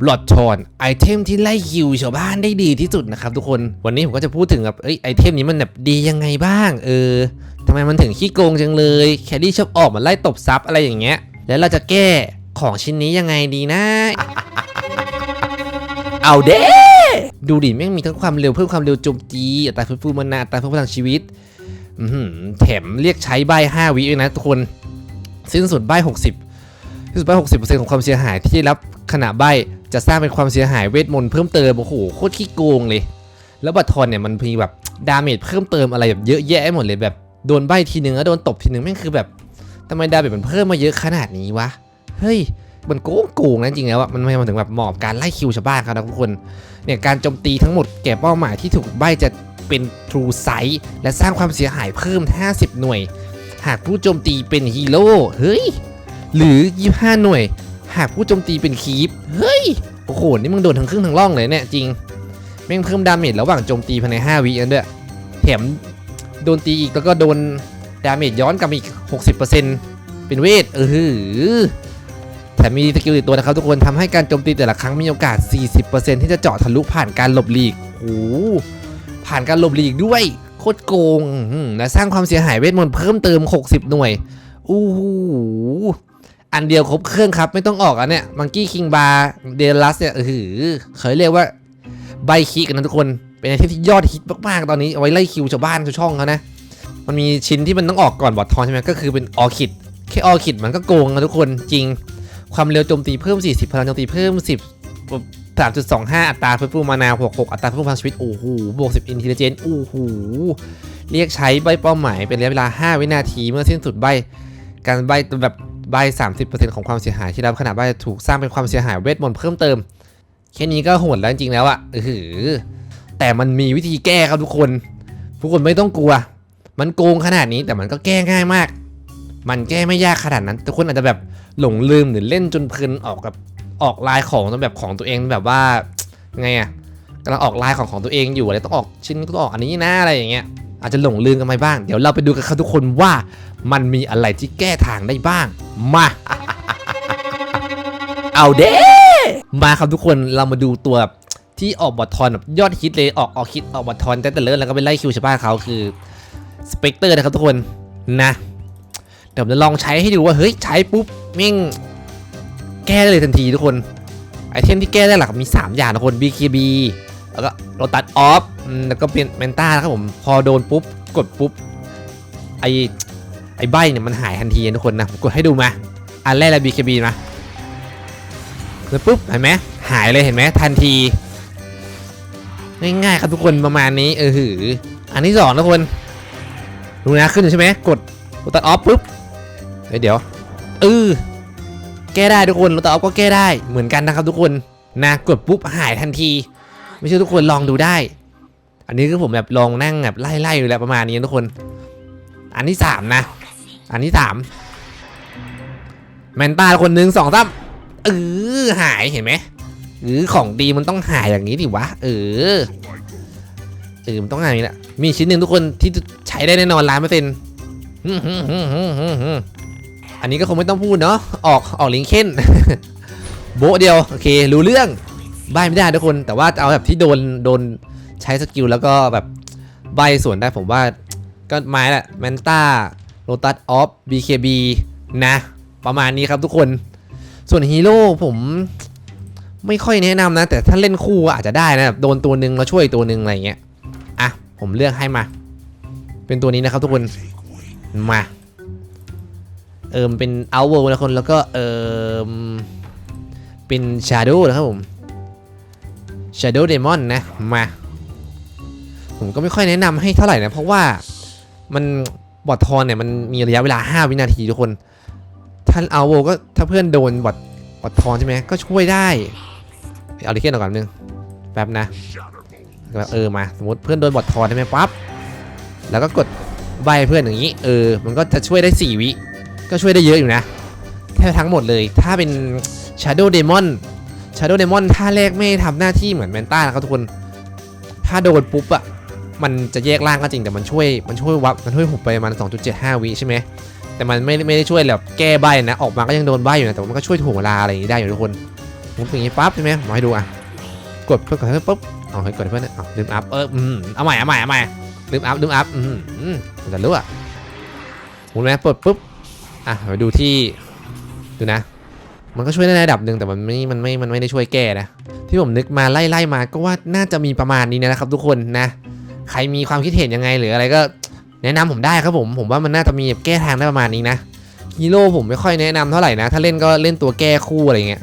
บลอดทอนไอเทมที่ไล่คิวชาวบ้านได้ดีที่สุดนะครับทุกคนวันนี้ผมก็จะพูดถึงแบบเอ้ยไอเทมนี้มันแบบดียังไงบ้าง เออทำไมมันถึงขี้โกงจังเลยแคดดี้ชอบออกมาไล่ตบซับอะไรอย่างเงี้ย แล้วเราจะแก้ของชิ้นนี้ยังไงดีนะ เอาเด้ดูดิแม่งมีทั้งความเร็วเพิ่มความเร็วโจมตีอัตราฟื้นฟูมานาอัตราเพิ่มพลังชีวิตหือแถมเรียกใช้ใบ5วิเลยนะทุกคน สิ้นสุดใบ60 สิ้นสุดใบ60%ของความเสียหายที่ได้รับขณะใบจะสร้างเป็นความเสียหายเวทมนต์เพิ่มเติมโอ้โหโคตรขี้โกงเลย แล้วบัตรทอนเนี่ยมันมีแบบดาเมจเพิ่มเติมอะไรแบบเยอะแยะหมดเลยแบบโดนใบทีนึงแล้วโดนตบทีนึงแม่งคือแบบทำไมดาเมจมันเพิ่มมาเยอะขนาดนี้วะเฮ้ยมันโกงโกงนะจริงแล้วอะมันไม่มาถึงแบบหมอบการไล่คิวชาวบ้านครับนะทุกคนเนี่ยการโจมตีทั้งหมดแก่เป้าหมายที่ถูกใบจะเป็น True Sight และสร้างความเสียหายเพิ่ม 50 หน่วย หากผู้โจมตีเป็นฮีโร่เฮ้ย หรือ 25 หน่วย หากผู้โจมตีเป็นคีปเฮ้ย โอ้โห นี่มึงโดนทั้งครึ่งทั้งร่องเลยเนี่ยจริง แม่งเพิ่มดาเมจระหว่างโจมตีภายใน 5 วิอันด้วย แถมโดนตีอีกแล้วก็โดนดาเมจย้อนกลับอีก 60%เป็นเวท เออแถมมีสกิลติดตัวนะครับทุกคนทำให้การโจมตีแต่ละครั้งมีโอกาส 40%ที่จะเจาะทะลุผ่านการหลบหลีกโอ้ผ่านการหลบหลีกด้วย โคตรโกง และสร้างความเสียหายเวทมนต์เพิ่มเติม 60 หน่วย อู้หู อันเดียวครบเครื่องครับ ไม่ต้องออกอันเนี้ยมังกี้คิงบาร์เดลัสเนี่ยเออเคยเรียกว่าใบคิกกันนะทุกคน เป็นไอเทมที่ยอดฮิตมากๆ ตอนนี้เอาไว้ไล่คิวชาวบ้านชาวช่องเขานะ มันมีชิ้นที่มันต้องออกก่อนบอดทอนใช่ไหมก็คือเป็นออคิดแค่ออคิดมันก็โกงนะทุกคนจริง ความเร็วโจมตีเพิ่ม 40 พลังโจมตีเพิ่ม 10 3.25 อัตราเพิ่มฟูมานา66 อัตราเพิ่มพลังชีวิต โอ้โห บวก 10 อินเทลเจนโอ้โห เรียกใช้ใบเป้าหมายเป็นระยะเวลา 5 วินาทีเมื่อสิ้นสุดใบ การใบแบบ ใบ 30%ของความเสียหายที่รับขณะใบถูกสร้างเป็นความเสียหายเวทมนต์เพิ่มเติม แค่นี้ก็โหดแล้วจริงแล้วอะเออแต่มันมีวิธีแก้ครับทุกคน ทุกคนไม่ต้องกลัว มันโกงขนาดนี้แต่มันก็แก้ง่ายมาก มันแก้ไม่ยากขนาดนั้น ทุกคนอาจจะแบบหลงลืมหรือเล่นจนเพลินออกกับออกลายของแบบของตัวเองแบบว่าไงอะกำลังออกลายของของตัวเองอยู่อะไรต้องออกชิ้นก็ต้องออกอันนี้นะอะไรอย่างเงี้ย อาจจะหลงลืมกันไปบ้าง เดี๋ยวเราไปดูกันครับทุกคนว่ามันมีอะไรที่แก้ทางได้บ้าง มา เอาเด้มาครับทุกคนเรามาดูตัวที่ออกบอททอนแบบยอดฮิตเลยออกออกฮิตออกบอททอนแต่แต่เลิศแล้วก็ไปไล่คิวชาวบ้านเขาคือสเปกเตอร์นะครับทุกคนนะเดี๋ยวผมจะลองใช้ให้ดูว่าเฮ้ยใช้ปุ๊บแม่งแก้ได้เลยทันทีทุกคนไอเทมที่แก้ได้หลักมี 3 อย่างนะคน BKB แล้วก็โราตัสออฟแล้วก็เป็นเมนต้าครับผมพอโดนปุ๊บกดปุ๊บไอไอใบเนี่ยมันหายทันทีทุกคนนะกดให้ดูมาอันแรกเลย BKB มาแล้วปุ๊บเห็นไหมหายเลยเห็นไหมทันที ง่ายๆครับทุกคนประมาณนี้เออหืออันที่สองนะคนดูนะขึ้นอยู่ใช่ไหมกดตัสออฟปุ๊บเดี๋ยวเออแก้ได้ทุกคนเราต่อก็แก้ได้เหมือนกันนะครับทุกคนนะกดปุ๊บหายทันที ไม่เชื่อทุกคนลองดูได้ อันนี้คือผมแบบลองนั่งแบบไล่ๆอยู่แล้วประมาณนี้ทุกคน อันที่สามนะ อันที่สามแมนตาคนหนึ่งสองสามเออหายเห็นไหมหรือของดีมันต้องหายอย่างนี้ดิวะเออเออมันต้องหายนี่แหละมีชิ้นหนึ่งทุกคนที่ใช้ได้แน่นอนล้านเปอร์เซ็นต์อันนี้ก็คงไม่ต้องพูดเนาะออกออกลิงเค้นโบเดียว โอเค รู้เรื่อง ใบไม่ได้ทุกคน แต่ว่าเอาแบบที่โดนโดนใช้สกิลแล้วก็แบบใบส่วนได้ผมว่าก็ไม้แหละแมนต้าโรตัสออฟ BKB นะ ประมาณนี้ครับทุกคน ส่วนฮีโร่ผมไม่ค่อยแนะนำนะ แต่ถ้าเล่นคู่อาจจะได้นะแบบโดนตัวหนึ่งแล้วช่วยตัวหนึ่งอะไรอย่างเงี้ยอะผมเลือกให้มา เป็นตัวนี้นะครับทุกคนมาเอิมเป็น o u t w o r l d นะคนแล้วก็เอิมเป็น Shadow นะครับผม Shadow Demon นะ มา ผมก็ไม่ค่อยแนะนำให้เท่าไหร่นะ เพราะว่ามันบอททอนเนี่ยมันมีระยะเวลา 5 วินาทีทุกคน ท่านเอาโวก็ถ้าเพื่อนโดนบอทบอททอนใช่ไหมก็ช่วยได้ เอาดิเคนออกก่อนนึง แป๊บนะ เออมา สมมติเพื่อนโดนบอททอนใช่ไหมปั๊บ แล้วก็กดใบเพื่อนอย่างนี้ เออ มันก็จะช่วยได้ 4 วิ ก็ช่วยได้เยอะอยู่นะ แทบทั้งหมดเลย ถ้าเป็น Shadow Demon Shadow Demon ท่าแรกไม่ทำหน้าที่เหมือนแมนต้านะครับทุกคน ถ้าโดนปุ๊บอะมันจะแยกร่างก็จริงแต่มันช่วยมันช่วยวับมันช่วยหุบไปประมาณ2.75 วิใช่ไหมแต่มันไม่ไม่ได้ช่วยแบบแก้ใบนะ ออกมาก็ยังโดนใบอยู่นะแต่มันก็ช่วยถ่วงเวลาอะไรอย่างนี้ได้อยู่ทุกคนมุดอย่างงี้ปั๊บใช่ไหมมาให้ดูอะกดเพื่อกดเพื่อปุ๊บเอาให้กดเพื่อนเอาลืมอัพเอออืมเอาใหม่เอาใหม่เอาใหม่ลืมอัพลืมอัพอืมอืมมันจะรู้อะหมุนไหมเปิดปุ๊บอะไปดูที่ดูนะ มันก็ช่วยได้ในระดับหนึ่งแต่มันไม่ มันไม่ มันไม่ได้ช่วยแก้นะ ที่ผมนึกมาไล่ไล่มาก็ว่าน่าจะมีประมาณนี้นะครับ ทุกคนนะ ใครมีความคิดเห็นยังไงหรืออะไรก็แนะนำผมได้ครับผม ผมว่ามันน่าจะมีแก้ทางได้ประมาณนี้นะฮีโร่ผมไม่ค่อยแนะนำเท่าไหร่นะ ถ้าเล่นก็เล่นตัวแก้คู่อะไรเงี้ย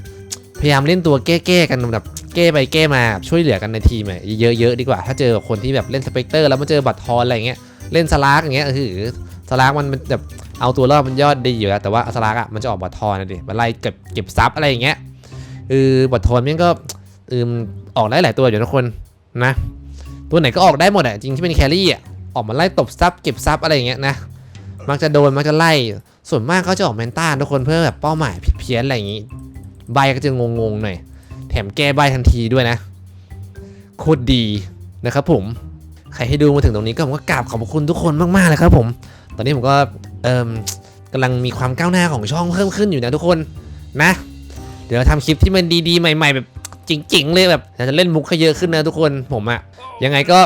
พยายามเล่นตัวแก้แก้ๆกันแบบแก้ไปแก้มาช่วยเหลือกันในทีมอะเยอะๆดีกว่า ถ้าเจอคนที่แบบเล่นสเปกเตอร์แล้วมาเจอบัตรทอนอะไรเงี้ย เล่นสลากอย่างเงี้ยคือสลากมันแบบ เอาตัวรอดมันยอดดีอยู่แล้วแต่ว่าอสลากอะมันจะออกบัตรทอนนะดิมันไล่เก็บเก็บซับอะไรอย่างเงี้ยเออบัตรทอนมันก็เออมออกได้หลายตัวอยู่ทุกคนนะ ตัวไหนก็ออกได้หมดอะจริงที่เป็นแครี่อะออกมาไล่ตบซับเก็บซับอะไรอย่างเงี้ยนะมักจะโดนมักจะไล่ส่วนมากก็จะออกแมนต้าทุกคนเพื่อแบบเป้าหมายผิดเพี้ยนอะไรอย่างงี้ใบก็จะงงๆหน่อยแถมแก้ใบทันทีด้วยนะโคตรดีนะครับผมใครให้ดูมาถึงตรงนี้ก็ผมก็กราบขอบคุณทุกคนมากๆเลยครับผม ตอนนี้ผมก็ เอ่มกำลังมีความก้าวหน้าของช่องเพิ่มขึ้นอยู่นะทุกคนนะ เดี๋ยวทำคลิปที่มันดีๆ ใหม่ ๆ แบบจริงๆ เลยแบบจะเล่นมุกให้เยอะขึ้นนะทุกคนผมอะยังไงก็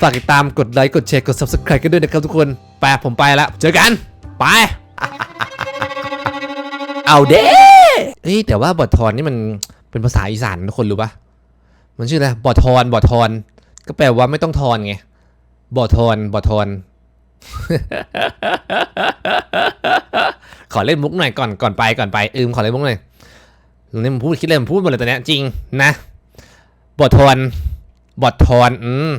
ฝากติดตามกดไลค์กดแชร์กด subscribe กันด้วยนะครับทุกคนไปผมไปละเจอกันไปเอาเด้เฮ้ยแต่ว่าบอดทอนนี่มันเป็นภาษาอีสานทุกคนรู้ปะมันชื่ออะไรบอดทอนบอดทอน ก็แปลว่าไม่ต้องทอนไงบอดทอนบอดทอน ขอเล่นมุกหน่อยก่อนก่อนไปก่อนไปอืมขอเล่นมุกหน่อยนี่ผมพูดคิดเลยผมพูดหมดเลยตอนนี้จริงนะ บททอนบททอนอืม